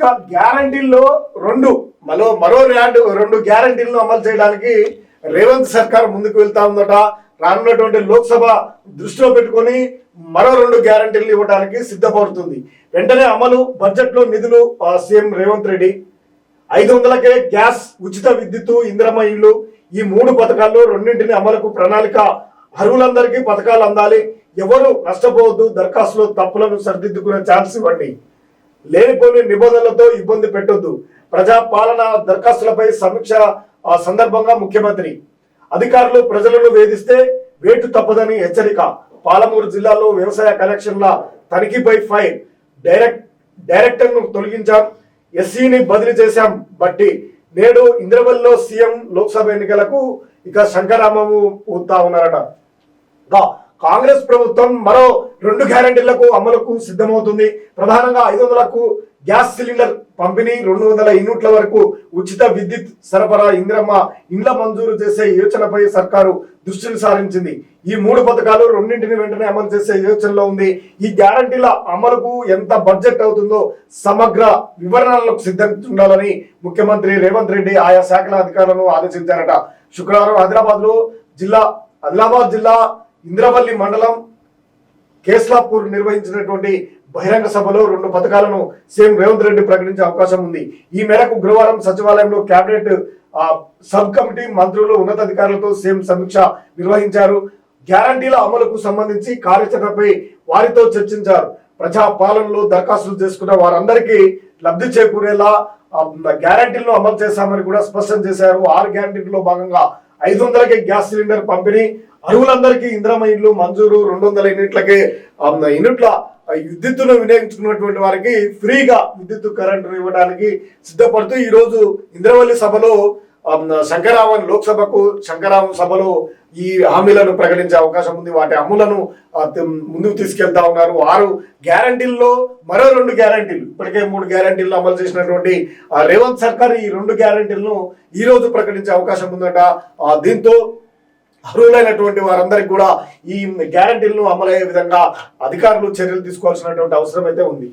ఇంకా గ్యారంటీల్లో రెండు మరో మరో రెండు రెండు గ్యారంటీలను అమలు చేయడానికి రేవంత్ సర్కార్ ముందుకు వెళ్తా ఉందట. రానున్నటువంటి లోక్సభ దృష్టిలో పెట్టుకొని మరో రెండు గ్యారంటీలు ఇవ్వడానికి సిద్ధపడుతుంది. వెంటనే అమలు బడ్జెట్లో నిధులు సీఎం రేవంత్ రెడ్డి. ఐదు వందలకే గ్యాస్ ఉచిత విద్యుత్తు ఇంద్రమ ఇల్లు ఈ మూడు పథకాల్లో రెండింటిని అమలుకు ప్రణాళిక. అర్హులందరికీ పథకాలు అందాలి. ఎవరు నష్టపోవద్దు దరఖాస్తులో తప్పులను సరిదిద్దుకునే ఛాన్స్ ఇవ్వండి. లేనిపోని నిబంధనలతో ఇబ్బంది పెట్టొద్దు. ప్రజా పాలన దరఖాస్తులపై సమీక్ష ఆ సందర్భంగా ముఖ్యమంత్రి. అధికారులు ప్రజలను వేధిస్తే వేటు తప్పదని హెచ్చరిక. పాలమూరు జిల్లాలో వ్యవసాయ కనెక్షన్ల తనిఖీపై ఫైల్ డైరెక్ట్ డైరెక్టర్ను తొలగించాం. ఎస్సీని బదిలీ చేశాం. బట్టి నేడు ఇంద్రవల్లిలో సీఎం లోక్సభ ఎన్నికలకు ఇక శంకరామము పూతా ఉన్నారట. కాంగ్రెస్ ప్రభుత్వం మరో రెండు గ్యారంటీలకు అమలుకు సిద్ధమవుతుంది. ప్రధానంగా ఐదు వందలకు గ్యాస్ సిలిండర్ పంపిణీ రెండు వందల యూనిట్ల వరకు ఉచిత విద్యుత్ సరఫరా ఇంద్రమ్మ ఇండ్ల మంజూరు చేసే యోచనపై సర్కారు దృష్టిని సారించింది. ఈ మూడు పథకాలు రెండింటిని వెంటనే అమలు చేసే యోచనలో ఉంది. ఈ గ్యారంటీల అమలుకు ఎంత బడ్జెట్ అవుతుందో సమగ్ర వివరణలకు సిద్ధంగా ఉండాలని ముఖ్యమంత్రి రేవంత్ రెడ్డి ఆయా శాఖల అధికారులను ఆదేశించారట. శుక్రవారం హైదరాబాద్లో జిల్లా ఆదిలాబాద్ జిల్లా ఇంద్రవల్లి మండలం కేస్లాపూర్ నిర్వహించినటువంటి బహిరంగ సభలో రెండు పథకాలను సీఎం రేవంత్ రెడ్డి ప్రకటించే అవకాశం ఉంది. ఈ మేరకు గురువారం సచివాలయంలో కేబినెట్ సబ్ కమిటీ మంత్రులు ఉన్నతాధికారులతో సీఎం సమీక్ష నిర్వహించారు. గ్యారంటీల అమలుకు సంబంధించి కార్యాచరణపై వారితో చర్చించారు. ప్రజా పాలనలో దరఖాస్తులు చేసుకున్న వారందరికీ లబ్ధి చేకూరేలా గ్యారంటీలను అమలు చేశామని కూడా స్పష్టం చేశారు. ఆరు గ్యారంటీల్లో భాగంగా ఐదు వందలకి గ్యాస్ సిలిండర్ పంపిణీ అరువులందరికీ ఇంద్రమ ఇల్లు మంజూరు రెండు వందల యూనిట్లకి యూనిట్ల విద్యుత్తును వినియోగించుకున్నటువంటి వారికి ఫ్రీగా విద్యుత్ కరెంటు ఇవ్వడానికి సిద్ధపడుతూ ఈరోజు ఇంద్రవల్లి సభలో శంకరావన్ లోక్సభకు శంకరావన్ సభలో ఈ హామీలను ప్రకటించే అవకాశం ఉంది. వాటి అమలులను ముందుకు తీసుకెళ్తా ఉన్నారు. ఆరు గ్యారంటీల్లో మరో రెండు గ్యారంటీలు ఇప్పటికే మూడు గ్యారంటీలు అమలు చేసినటువంటి ఆ, రేవంత్ సర్కార్ ఈ రెండు గ్యారంటీలను ఈ రోజు ప్రకటించే అవకాశం ఉందట. దీంతో అర్హులైనటువంటి వారందరికీ కూడా ఈ గ్యారంటీలను అమలయ్యే విధంగా అధికారులు చర్యలు తీసుకోవాల్సినటువంటి అవసరం అయితే ఉంది.